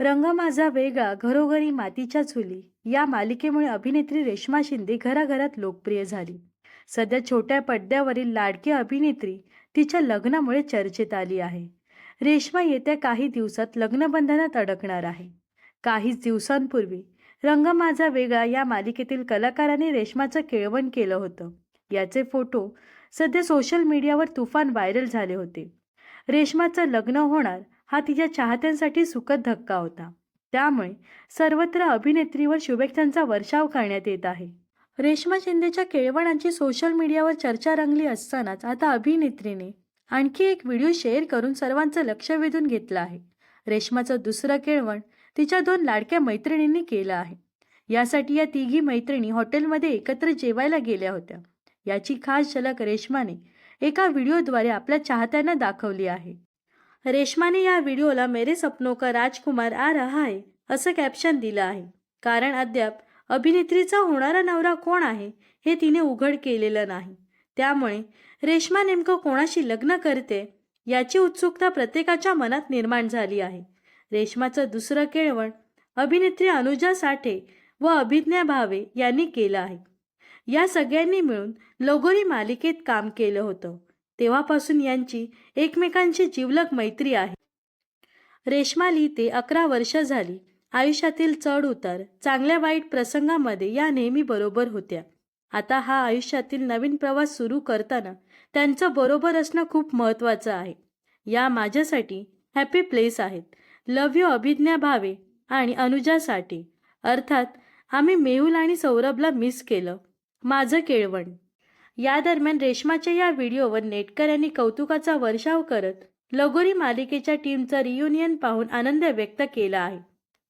रंग माझा वेगळा घरोघरी मातीच्या चुली या मालिकेमुळे अभिनेत्री रेश्मा शिंदे घराघरात लोकप्रिय झाली. सध्या छोट्या पडद्यावरील लाडकी अभिनेत्री तिच्या लग्नामुळे चर्चेत आली आहे. रेश्मा येत्या काही दिवसात लग्नबंधनात अडकणार आहे. काहीच दिवसांपूर्वी रंग माझा वेगळा या मालिकेतील कलाकारांनी रेश्माचं केळवण केलं होतं. याचे फोटो सध्या सोशल मीडियावर तुफान व्हायरल झाले होते. रेश्माचं लग्न होणार हा तिच्या चाहत्यांसाठी सुखद धक्का होता. त्यामुळे सर्वत्र अभिनेत्रीवर शुभेच्छांचा वर्षाव करण्यात येत आहे. रेश्मा शिंदेच्या केळवणाची सोशल मीडियावर चर्चा रंगली असतानाच आता अभिनेत्रीने आणखी एक व्हिडिओ शेअर करून सर्वांचं लक्ष वेधून घेतलं आहे. रेश्माचं दुसरं केळवण तिच्या दोन लाडक्या मैत्रिणींनी केलं आहे. यासाठी या तिघी मैत्रिणी हॉटेलमध्ये एकत्र जेवायला गेल्या होत्या. याची खास झलक रेश्माने एका व्हिडिओद्वारे आपल्या चाहत्यांना दाखवली आहे. रेश्माने या व्हिडिओला मेरे सपनों का राजकुमार आ रहा है असं कॅप्शन दिलं आहे. कारण अद्याप अभिनेत्रीचा होणारा नवरा कोण आहे हे तिने उघड केलेलं नाही. त्यामुळे रेश्मा नेमकं कोणाशी लग्न करते याची उत्सुकता प्रत्येकाच्या मनात निर्माण झाली आहे. रेश्माचं दुसरं केळवण अभिनेत्री अनुजा साठे व अभिज्ञा भावे यांनी केलं आहे. या सगळ्यांनी मिळून लगोरी मालिकेत काम केलं होतं. तेव्हापासून यांची एकमेकांची जिवलग मैत्री आहे. रेशमाली ते अकरा वर्ष झाली. आयुष्यातील चढ उतार चांगल्या वाईट प्रसंगामध्ये या नेहमी बरोबर होत्या. आता हा आयुष्यातील नवीन प्रवास सुरू करताना त्यांचं बरोबर असणं खूप महत्त्वाचं आहे. या माझ्यासाठी हॅपी प्लेस आहेत. लव यू अभिज्ञा भावे आणि अनुजासाठी अर्थात आम्ही मेहुल आणि सौरभला मिस केलं. माझं केळवण. या दरम्यान रेश्माच्या या व्हिडिओवर नेटकऱ्यांनी कौतुकाचा वर्षाव करत लगोरी मालिकेच्या टीमचं रियुनियन पाहून आनंद व्यक्त केला आहे.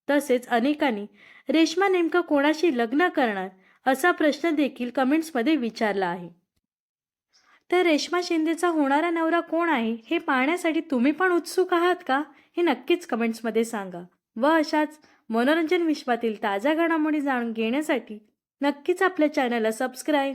तसेच अनेकांनी रेश्मा नेमकं कोणाशी लग्न करणार असा प्रश्न देखील कमेंट्समध्ये विचारला आहे. तर रेश्मा शिंदेचा होणारा नवरा कोण आहे हे पाहण्यासाठी तुम्ही पण उत्सुक आहात का? हे नक्कीच कमेंट्समध्ये सांगा. व अशाच मनोरंजन विश्वातील ताज्या घडामोडी जाणून घेण्यासाठी नक्कीच आपल्या चॅनलला सबस्क्राईब